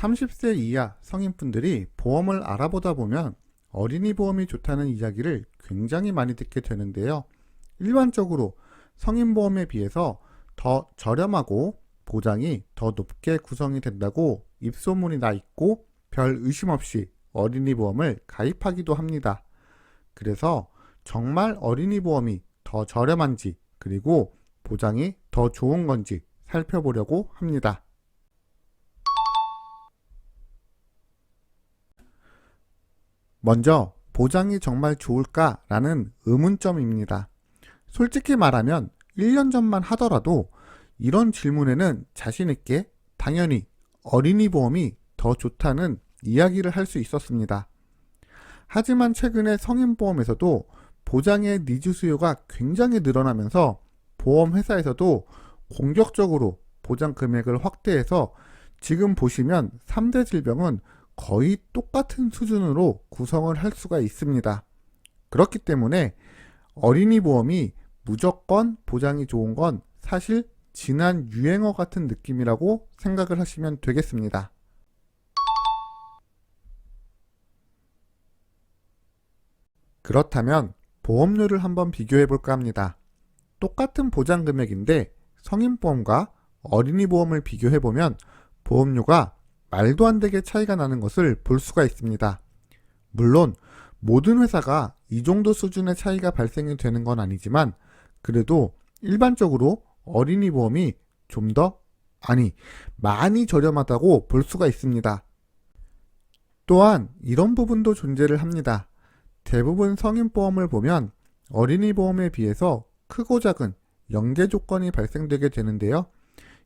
30세 이하 성인분들이 보험을 알아보다 보면 어린이 보험이 좋다는 이야기를 굉장히 많이 듣게 되는데요. 일반적으로 성인 보험에 비해서 더 저렴하고 보장이 더 높게 구성이 된다고 입소문이 나 있고 별 의심 없이 어린이 보험을 가입하기도 합니다. 그래서 정말 어린이 보험이 더 저렴한지 그리고 보장이 더 좋은 건지 살펴보려고 합니다. 먼저 보장이 정말 좋을까라는 의문점입니다. 솔직히 말하면 1년 전만 하더라도 이런 질문에는 자신있게 당연히 어린이 보험이 더 좋다는 이야기를 할 수 있었습니다. 하지만 최근에 성인보험에서도 보장의 니즈 수요가 굉장히 늘어나면서 보험회사에서도 공격적으로 보장 금액을 확대해서 지금 보시면 3대 질병은 거의 똑같은 수준으로 구성을 할 수가 있습니다. 그렇기 때문에 어린이 보험이 무조건 보장이 좋은 건 사실 지난 유행어 같은 느낌이라고 생각을 하시면 되겠습니다. 그렇다면 보험료를 한번 비교해 볼까 합니다. 똑같은 보장 금액인데 성인 보험과 어린이 보험을 비교해 보면 보험료가 말도 안 되게 차이가 나는 것을 볼 수가 있습니다. 물론 모든 회사가 이 정도 수준의 차이가 발생이 되는 건 아니지만 그래도 일반적으로 어린이 보험이 좀 더 아니 많이 저렴하다고 볼 수가 있습니다. 또한 이런 부분도 존재를 합니다. 대부분 성인 보험을 보면 어린이 보험에 비해서 크고 작은 연계 조건이 발생되게 되는데요.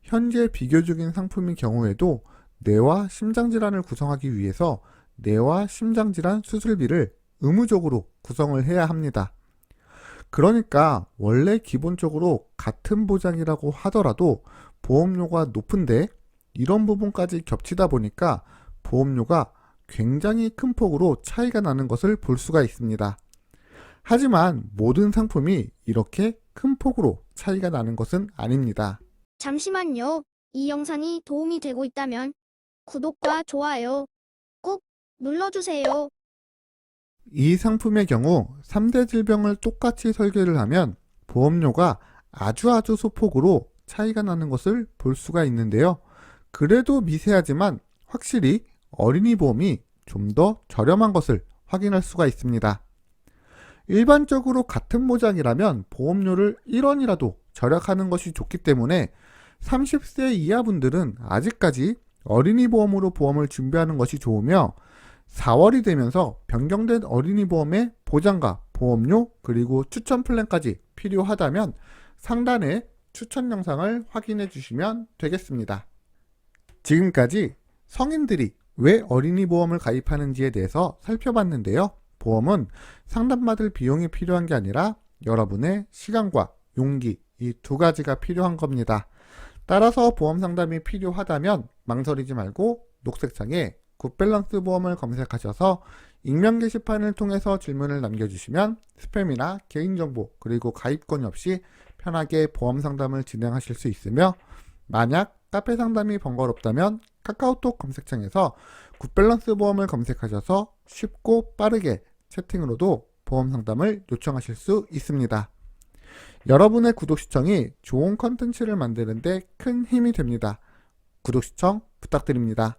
현재 비교 중인 상품의 경우에도 뇌와 심장 질환을 구성하기 위해서 뇌와 심장 질환 수술비를 의무적으로 구성을 해야 합니다. 그러니까 원래 기본적으로 같은 보장이라고 하더라도 보험료가 높은데 이런 부분까지 겹치다 보니까 보험료가 굉장히 큰 폭으로 차이가 나는 것을 볼 수가 있습니다. 하지만 모든 상품이 이렇게 큰 폭으로 차이가 나는 것은 아닙니다. 잠시만요. 이 영상이 도움이 되고 있다면 구독과 좋아요 꾹 눌러주세요. 이 상품의 경우 3대 질병을 똑같이 설계를 하면 보험료가 아주 아주 소폭으로 차이가 나는 것을 볼 수가 있는데요. 그래도 미세하지만 확실히 어린이 보험이 좀 더 저렴한 것을 확인할 수가 있습니다. 일반적으로 같은 보장이라면 보험료를 1원이라도 절약하는 것이 좋기 때문에 30세 이하 분들은 아직까지 어린이 보험으로 보험을 준비하는 것이 좋으며 4월이 되면서 변경된 어린이 보험의 보장과 보험료 그리고 추천 플랜까지 필요하다면 상단에 추천 영상을 확인해 주시면 되겠습니다. 지금까지 성인들이 왜 어린이 보험을 가입하는지에 대해서 살펴봤는데요. 보험은 상담받을 비용이 필요한 게 아니라 여러분의 시간과 용기 이 두 가지가 필요한 겁니다. 따라서 보험 상담이 필요하다면 망설이지 말고 녹색창에 굿밸런스 보험을 검색하셔서 익명 게시판을 통해서 질문을 남겨주시면 스팸이나 개인정보 그리고 가입권이 없이 편하게 보험 상담을 진행하실 수 있으며 만약 카페 상담이 번거롭다면 카카오톡 검색창에서 굿밸런스 보험을 검색하셔서 쉽고 빠르게 채팅으로도 보험 상담을 요청하실 수 있습니다. 여러분의 구독 시청이 좋은 컨텐츠를 만드는데 큰 힘이 됩니다. 구독 시청 부탁드립니다.